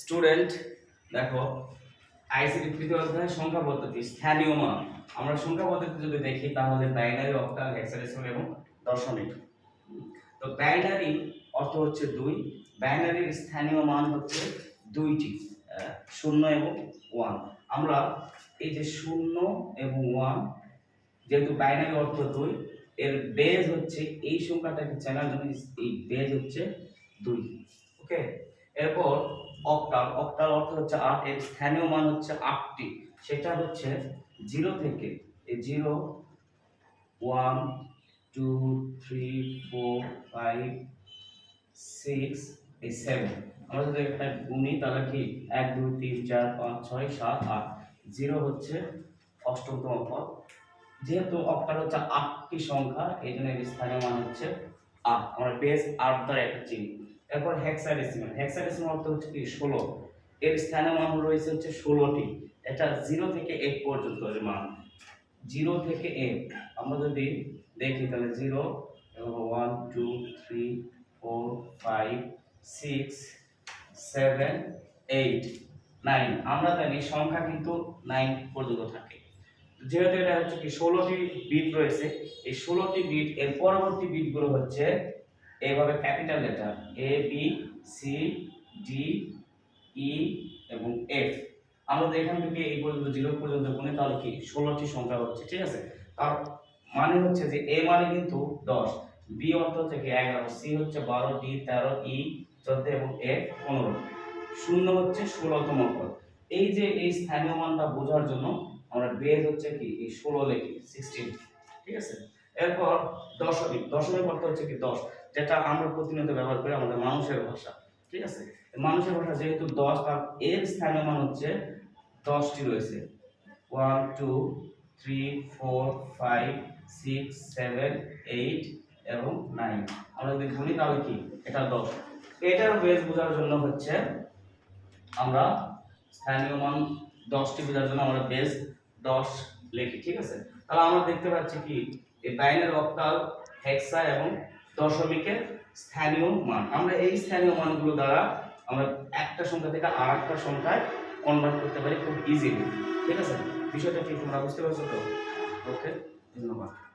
Student, দেখো ICT তৃতীয় অধ্যায় সংখ্যা পদ্ধতি, স্থানীয় মান। আমরা সংখ্যা পদ্ধতি যদি দেখি, তাহলে বাইনারি অক্টাল হেক্সাডেসিমাল এবং দশমিক তো বাইনারি অর্থ হচ্ছে দুই বাইনারির স্থানীয় মান হচ্ছে দুইটি শূন্য এবং ওয়ান আমরা এই যে শূন্য এবং ওয়ান যেহেতু বাইনারি অর্থ দুই, এর বেজ হচ্ছে এই সংখ্যাটাকে চেনার জন্য এই বেজ হচ্ছে দুই। ওকে এরপর অক্টাল অক্টাল অর্থ হচ্ছে আট, এর স্থানীয় মান হচ্ছে আটটি। সেটা হচ্ছে জিরো থেকে এই zero, one, two, three, four, five, six এই সেভেন। আমরা যদি একটা গুণি তাহলে কি এক, দুই, তিন, চার, পাঁচ, ছয়, সাত, আট। জিরো হচ্ছে অষ্টমতম পদ। যেহেতু অক্টাল হচ্ছে আটটি সংখ্যা, এই জন্য এর স্থানীয় মান হচ্ছে আট। আমরা বেস আট দ্বারা একটা চিনি। এরপর হেক্সাডেসিমাল হেক্সাডেসিমাল অর্থ হচ্ছে কি? ষোলো। এর স্থানীয় মান রয়েছে হচ্ছে ষোলোটি। এটা জিরো থেকে এইট পর্যন্ত এর মান। জিরো থেকে এইট আমরা যদি দেখি তাহলে zero one two three four five six seven eight nine আমরা জানি সংখ্যা কিন্তু নাইন পর্যন্ত থাকে। যেহেতু এটা হচ্ছে কি ষোলোটি বিট রয়েছে, এই ষোলোটি বিট এর পরবর্তী বিটগুলো হচ্ছে এইভাবে capital letter A B C D E E এবং এফ আমরা এখান থেকে এই পর্যন্ত জিরো পর্যন্ত গুণি তাহলে কি? ষোলোটি সংখ্যা হচ্ছে, ঠিক আছে? তার মানে হচ্ছে যে এ মানে কিন্তু দশ। বি অর্থ হচ্ছে কি এগারো। সি হচ্ছে বারো ডি তেরো ই চোদ্দ এবং এফ পনেরো। শূন্য হচ্ছে ষোলোতম পদ। এই যে এই স্থানীয় মানটা বোঝার জন্য আমরা বেজ হচ্ছে কি? এই ষোলো লিখি সিক্সটিন ঠিক আছে? এরপর দশমিক দশমিক অর্থ হচ্ছে কি দশ, যেটা আমরা প্রতিনিয়ত ব্যবহার করি আমাদের মানুষের ভাষা, ঠিক আছে? মানুষের ভাষা যেহেতু দশ, তার এর স্থানীয় মান হচ্ছে দশটি রয়েছে। One, two, three, four, five, six, seven, eight এবং নাইন। আমরা যদি গুনি তাহলে কি? এটা দশ। এটার বেস বোঝার জন্য হচ্ছে আমরা স্থানীয় মান দশটি বোঝার জন্য আমরা বেস দশ লিখি, ঠিক আছে? তাহলে আমরা দেখতে পাচ্ছি কি? এই বাইনের অক্টাল, হেক্সা এবং দশমিকের স্থানীয় মান। আমরা এই স্থানীয় মানগুলো দ্বারা আমরা একটা সংখ্যা থেকে আর একটা সংখ্যায় কনভার্ট করতে পারি খুব ইজিলি ঠিক আছে? বিষয়টা কি তোমরা বুঝতে পারছ তো? ওকে, ধন্যবাদ।